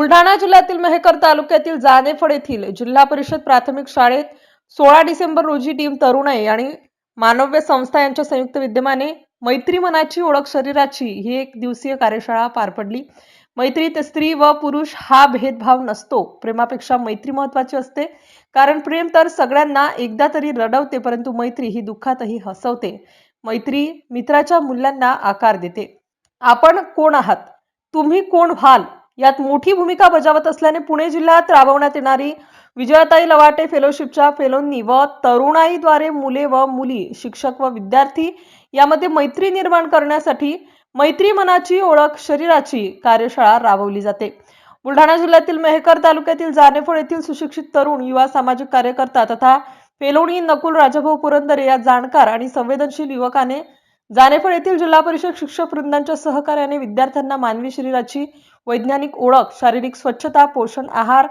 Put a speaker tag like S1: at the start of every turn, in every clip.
S1: बुलढाणा जिल्ह्यातील मेहकर तालुक्यातील जानेफळ येथील जिल्हा परिषद प्राथमिक शाळेत सोळा डिसेंबर रोजी टीम तरुणाई आणि मानव्य संस्था यांच्या संयुक्त विद्यमाने मैत्री मनाची ओळख शरीराची ही एक दिवसीय कार्यशाळा पार पडली. मैत्रीत स्त्री व पुरुष हा भेदभाव नसतो. प्रेमापेक्षा मैत्री महत्वाची असते. कारण प्रेम तर सगळ्यांना एकदा तरी रडवते परंतु मैत्री ही दुःखातही हसवते. मैत्री मित्राच्या मूल्यांना आकार देते. आपण कोण आहात? तुम्ही कोण व्हाल? यात मोठी भूमिका बजावत असल्याने पुणे जिल्ह्यात राबवण्यात येणारी विजयाताई लवाटे फेलोशिपच्या फेलोंनी व तरुणाईद्वारे मुले व मुली शिक्षक व विद्यार्थी यामध्ये मैत्री निर्माण करण्यासाठी मैत्री मनाची ओळख शरीराची कार्यशाळा राबवली जाते. बुलढाणा जिल्ह्यातील मेहकर तालुक्यातील जानेफळ येथील सुशिक्षित तरुण युवा सामाजिक कार्यकर्ता तथा फेलोणी नकुल राजाभाऊ पुरंदरे या जाणकार आणि संवेदनशील युवकाने जानेफळ येथील जिल्हा परिषद शिक्षक वृंदांच्या सहकार्याने विद्यार्थ्यांना मानवी शरीराची वैज्ञानिक ओळख शारीरिक स्वच्छता पोषण आहार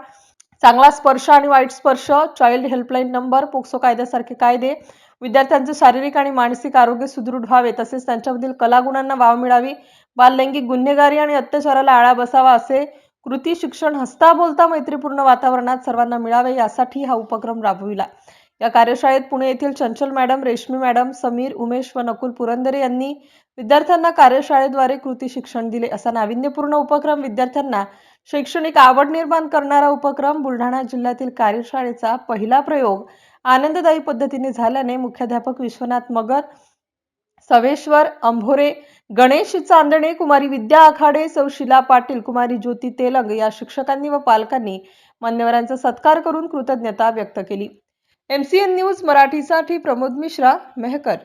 S1: चांगला स्पर्श आणि वाईट स्पर्श चाइल्ड हेल्पलाईन नंबर पोक्सो कायद्यासारखे कायदे विद्यार्थ्यांचे शारीरिक आणि मानसिक आरोग्य सुदृढ व्हावे तसेच त्यांच्यामधील कलागुणांना वाव मिळावी बाललैंगिक गुन्हेगारी आणि अत्याचाराला आळा बसावा असे कृती शिक्षण हसता बोलता मैत्रीपूर्ण वातावरणात सर्वांना मिळावे यासाठी हा उपक्रम राबविला. या कार्यशाळेत पुणे येथील चंचल मॅडम रेशमी मॅडम समीर उमेश व नकुल पुरंदरे यांनी विद्यार्थ्यांना कार्यशाळेद्वारे कृती शिक्षण दिले. असा नाविन्यपूर्ण उपक्रम विद्यार्थ्यांना शैक्षणिक आवड निर्माण करणारा उपक्रम बुलढाणा जिल्ह्यातील कार्यशाळेचा पहिला प्रयोग आनंददायी पद्धतीने झाल्याने मुख्याध्यापक विश्वनाथ मगर सवेश्वर अंभोरे गणेश चांदणे कुमारी विद्या आखाडे सौ शिला पाटील कुमारी ज्योती तेलंग या शिक्षकांनी व पालकांनी मान्यवरांचा सत्कार करून कृतज्ञता व्यक्त केली. एमसीएन न्यूज मराठीसाठी प्रमोद मिश्रा मेहकर.